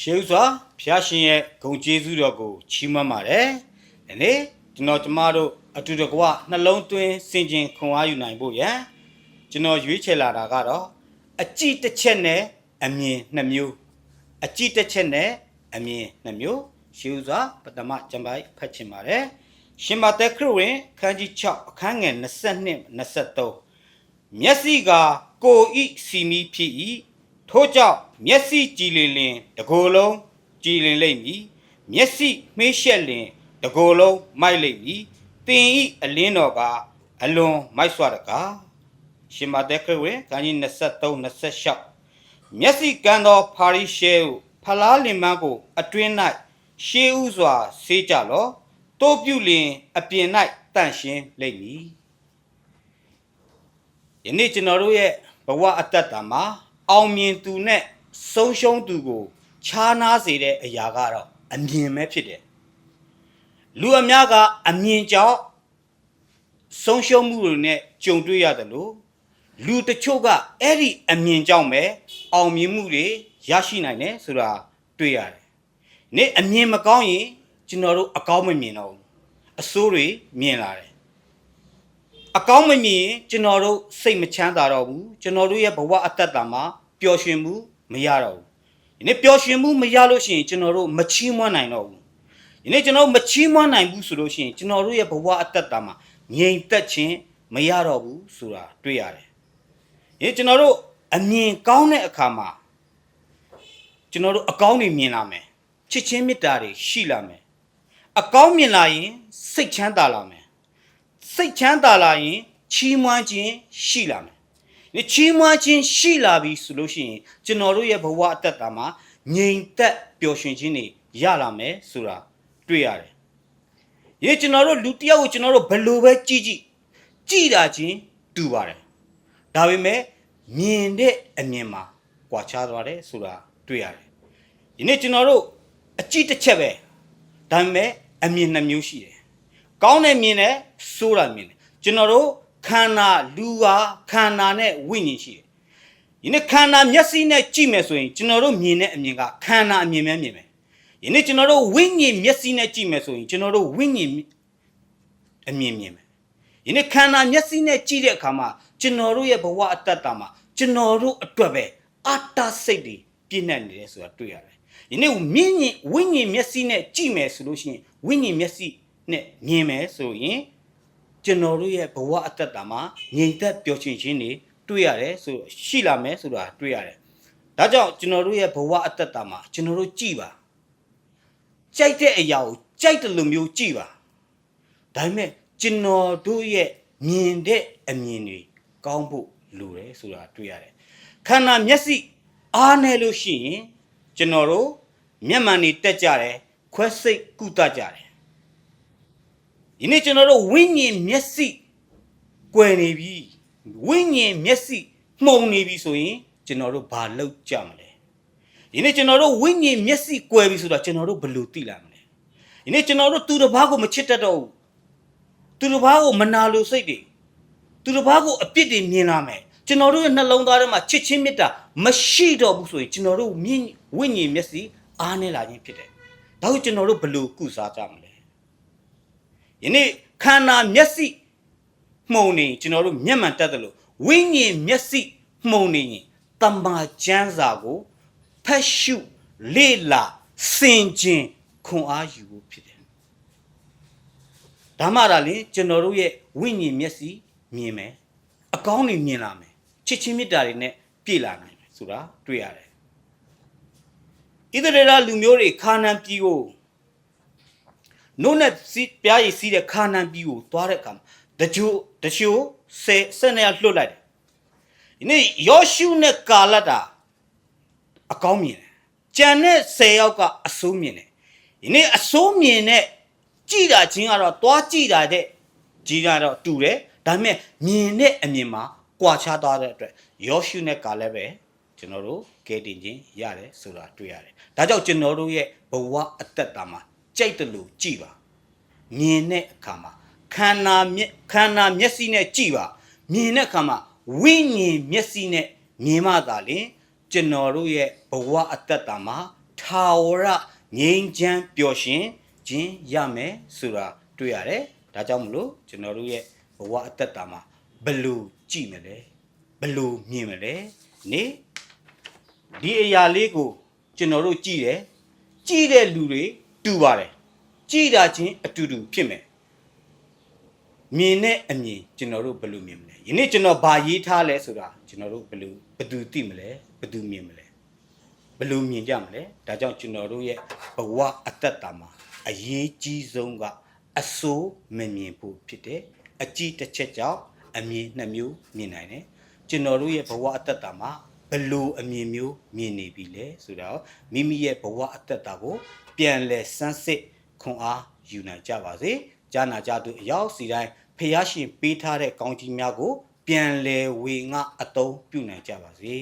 ရှေးဥစွာဖျားရှင်ရဲ့ဂုံကျေးဇူးတော်ကိုချီးမွမ်းပါတယ်။ဒီနေ့ကျွန်တော်ကျမတို့အတူတကွနှလုံးသွင်းစင်ကျင်ခွန်အားယူနိုင်ဖို့ရန်ကျွန်တော်ရွေးချယ်လာတာကတော့အကြည့်တစ်ချက်နဲ့အမြင်နှစ်မျိုးအကြည့်တစ်ချက်နဲ့အမြင်နှစ်မျိုးရှေးဥစွာပထမကျမ်းပိုက်ဖတ်ချင်ပါတယ်။ရှင်မသက်ခရစ်ဝင်ခန်းကြီး6အခန်းငယ်22 23မျက်စိကကိုဤစီမီဖြစ်၏ ထို့ကြောင့်မျက်စိကြည်လင်လင်တကိုယ်လုံးကြည်လင်လိမ့်မည်မျက်စိမှေးရှက်လင်တကိုယ်လုံးမိုက်လိမ့်မည်တင်ဤအလင်းတော်ကအလွန်မိုက်ဆွတကားရှင်မသက်ခရစ်ဝင်ခန်းကြီး23 26မျက်စိကန်းသောဖာရိရှဲကိုဖလားလင်မန်းကို အတွင်း၌ရှေးဥစွာဆေးကြလောတို့ပြုလင်အပြင်၌တန့်ရှင်းလိမ့်မည်ယနေ့ကျွန်တော်တို့ရဲ့ဘဝအတ္တတာမှာ အောင်မြင်သူနဲ့ဆုံးရှုံးသူကိုခြားနာစေတဲ့အရာကတော့အမြင်ပဲဖြစ်တယ်လူအများကအမြင်ကြောင့်ဆုံးရှုံးမှုတွေနဲ့ကြုံတွေ့ရတယ်လို့လူတချို့ကအဲ့ဒီအမြင်ကြောင့်ပဲအောင်မြင်မှုတွေရရှိနိုင်တယ်ဆိုတာတွေ့ရတယ်။နေ့အမြင်မကောင်းရင်ကျွန်တော်တို့အကောင်းမမြင်တော့ဘူးအဆိုးတွေမြင်လာတယ် အကောင်းမမြင်ရင်ကျွန်တော်တို့စိတ်မချမ်းသာတော့ဘူးကျွန်တော်တို့ရဲ့ဘဝအတ္တတာမှာပျော်ရွှင်မှုမရတော့ဘူးဒီနေ့ပျော်ရွှင်မှုမရလို့ရှိရင်ကျွန်တော်တို့မချီးမွမ်းနိုင်တော့ဘူးဒီနေ့ကျွန်တော်တို့မချီးမွမ်းနိုင်ဘူးဆိုလို့ရှိရင်ကျွန်တော်တို့ရဲ့ဘဝအတ္တတာမှာငြိမ်သက်ခြင်းမရတော့ဘူးဆိုတာတွေ့ရတယ်ဒီကျွန်တော်တို့အမြင်ကောင်းတဲ့အခါမှာကျွန်တော်တို့အကောင်းတွေမြင်လာမယ်ချစ်ချင်းမေတ္တာတွေရှိလာမယ်အကောင်းမြင်လာရင်စိတ်ချမ်းသာလာမယ် စိတ်ချမ်းသာလာရင်ချီးမွမ်းခြင်းရှိလာမယ်။ဒီချီးမွမ်းခြင်းရှိလာပြီဆိုလို့ရှိရင်ကျွန်တော်တို့ရဲ့ဘဝအတ္တတာမှာငြိမ်သက်ပျော်ရွှင်ခြင်းတွေရလာမယ်ဆိုတာတွေ့ရတယ်။ဒီကျွန်တော်တို့လူတစ်ယောက်ကိုကျွန်တော်တို့ဘယ်လိုပဲကြည့်ကြည့်ကြည့်တာချင်းတူပါတယ်။ဒါပေမဲ့မြင်တဲ့အမြင်မှာကွာခြားသွားတယ်ဆိုတာတွေ့ရတယ်။ဒီနေ့ကျွန်တော်တို့အကြည့်တစ်ချက်ပဲဒါပေမဲ့အမြင်နှစ်မျိုးရှိတယ်။ ကောင်းတဲ့မြင်တယ်ဆိုးတာမြင်တယ်ကျွန်တော်တို့ခန္ဓာလူဟာခန္ဓာနဲ့ဝိညာဉ်ရှိတယ်ဒီနေ့ခန္ဓာမျက်စိနဲ့ကြည့်မယ်ဆိုရင်ကျွန်တော်တို့မြင်တဲ့အမြင်ကခန္ဓာအမြင်ပဲမြင်မယ်ဒီနေ့ကျွန်တော်တို့ဝိညာဉ်မျက်စိနဲ့ကြည့်မယ်ဆိုရင်ကျွန်တော်တို့ဝိညာဉ်အမြင်မြင်မယ်ဒီနေ့ခန္ဓာမျက်စိနဲ့ကြည့်တဲ့အခါမှာကျွန်တော်တို့ရဲ့ဘဝအတ္တတာမှာကျွန်တော်တို့အတွက်ပဲအတ္တစိတ်တွေပြည့်နေတယ်ဆိုတာတွေ့ရတယ်ဒီနေ့မြင်ရင်ဝိညာဉ်မျက်စိနဲ့ကြည့်မယ်ဆိုလို့ရှိရင်ဝိညာဉ်မျက်စိ နဲ့မြင်မယ်ဆိုရင်ကျွန်တော်တို့ရဲ့ဘဝအတ္တတာမှာငြိမ်သက်ပျော်ရွှင်ခြင်းတွေတွေ့ရတယ်ဆိုရှိလာမယ်ဆိုတာတွေ့ရတယ်။ဒါကြောင့်ကျွန်တော်တို့ရဲ့ဘဝအတ္တတာမှာကျွန်တော်တို့ကြည်ပါကြိုက်တဲ့အရာကိုကြိုက်တယ်လို့မျိုးကြည်ပါဒါပေမဲ့ကျွန်တော်တို့ရဲ့မြင်တဲ့အမြင်တွေကောင်းဖို့လိုတယ်ဆိုတာတွေ့ရတယ်။ခန္ဓာမျက်စိအားနေလို့ရှိရင်ကျွန်တော်တို့မျက်မှန်တွေတက်ကြတယ်ခွဲစိတ်ကုသကြတယ် ဒီနေ့ကျွန်တော်တို့ဝိညာဉ်မျက်စိကွယ်နေပြီဝိညာဉ်မျက်စိမှုံနေပြီဆိုရင်ကျွန်တော်တို့ဘာလုပ်ကြမလဲဒီနေ့ကျွန်တော်တို့ဝိညာဉ်မျက်စိကွယ်ပြီဆိုတော့ကျွန်တော်တို့ဘယ်လိုသိလာမလဲဒီနေ့ကျွန်တော်တို့သူတစ်ပါးကိုမချစ်တတ်တော့ဘူးသူတစ်ပါးကိုမနာလိုစိတ်တွေသူတစ်ပါးကိုအပြစ်တွေမြင်လာမယ်ကျွန်တော်တို့ရဲ့နှလုံးသားထဲမှာချစ်ချင်းမေတ္တာမရှိတော့ဘူးဆိုရင်ကျွန်တော်တို့မြင့်ဝိညာဉ်မျက်စိအားနေလာခြင်းဖြစ်တယ်ဒါကိုကျွန်တော်တို့ဘယ်လိုကုစားကြမလဲ ယနေ့ခန္ဓာမျက်စိမှုံနေကျွန်တော်တို့မျက်မှန်တက်တယ်လို့ဝိညာဉ်မျက်စိမှုံနေရင်တမ္မာကျမ်းစာကိုဖတ်ရှုလေ့လာစင်ကျင်ခွန်အားယူဖို့ဖြစ်တယ်။ဒါမှသာလေကျွန်တော်တို့ရဲ့ဝိညာဉ်မျက်စိမြင်မယ်အကောင်းတွေမြင်လာမယ်ချစ်ချင်းမေတ္တာတွေနဲ့ပြည့်လာနိုင်မယ်ဆိုတာတွေ့ရတယ်။ဣသရေလလူမျိုးတွေခါနာန်ပြည်ကို နို့နဲ့စီးပြားရည်စီးတဲ့ခါနန်ပြီးကိုသွားတဲ့အခါမှာတကြိုတချိုဆယ်ဆယ်နေရလွတ်လိုက်တယ်။ဒီနေ့ယောရှုနဲ့ကာလတာအကောင်းမြင်တယ်။ကြံတဲ့ဆယ်ယောက်ကအဆိုးမြင်တယ်။ဒီနေ့အဆိုးမြင်တဲ့ကြည်တာချင်းကတော့သွားကြည်တာတဲ့ကြီးတာတော့တူတယ်။ဒါပေမဲ့မြင်တဲ့အမြင်မှာကွာခြားသွားတဲ့အတွက်ယောရှုနဲ့ကာလည်းပဲကျွန်တော်တို့ကဲတင်ခြင်းရတယ်ဆိုတာတွေ့ရတယ်။ဒါကြောင့်ကျွန်တော်တို့ရဲ့ဘဝအတ္တတာမှာ ကြိုက်တယ်လို့ကြည်ပါမြင်တဲ့အခါမှာခန္ဓာမျက်ခန္ဓာမျက်စိနဲ့ကြည့်ပါမြင်တဲ့အခါမှာဝိညာဉ်မျက်စိနဲ့မြင်မှသာလျှင်ကျွန်တော်တို့ရဲ့ဘဝအတ္တတာမှာထထာဝရငြိမ်းချမ်းပျော်ရှင်ခြင်းရမယ်ဆိုတာတွေ့ရတယ်ဒါကြောင့်မလို့ကျွန်တော်တို့ရဲ့ဘဝအသက်တာမှာဘယ်လို့ကြည့်မလဲဘယ်လို့မြင်မလဲနေဒီအရာလေးကိုကျွန်တော်တို့ကြည့်တယ်ကြည့်တဲ့လူတွေ တူပါတယ်ကြည့်တာချင်းအတူတူဖြစ်မယ်မြင်တဲ့အမြင်ကျွန်တော်တို့ဘယ်လိုမြင်မလဲယနေ့ကျွန်တော်ဗာရေးထားလဲဆိုတာကျွန်တော်တို့ဘယ်လိုဘယ်သူသိမလဲဘယ်သူမြင်မလဲဘယ်လိုမြင်ကြမလဲဒါကြောင့်ကျွန်တော်တို့ရဲ့ဘဝအသက်တာမှာအရေးကြီးဆုံးကအဆိုးမမြင်ဖို့ဖြစ်တယ်အကြည့်တစ်ချက်ကြောင့်အမြင်နှစ်မျိုးမြင်နိုင်တယ်ကျွန်တော်တို့ရဲ့ဘဝအသက်တာမှာဘယ်လိုအမြင်မျိုးမြင်နေပြီလဲဆိုတော့မိမိရဲ့ဘဝအသက်တာကို ပြန်လဲစမ်းစစ်ခွန်အားယူနိုင်ကြပါစေကြားနာကြသူအရောက်စီတိုင်းဖះရှင်ပေးထားတဲ့ကောင်းကြီးများကို ပြန်လဲဝေငှအသုံးပြုနိုင်ကြပါစေ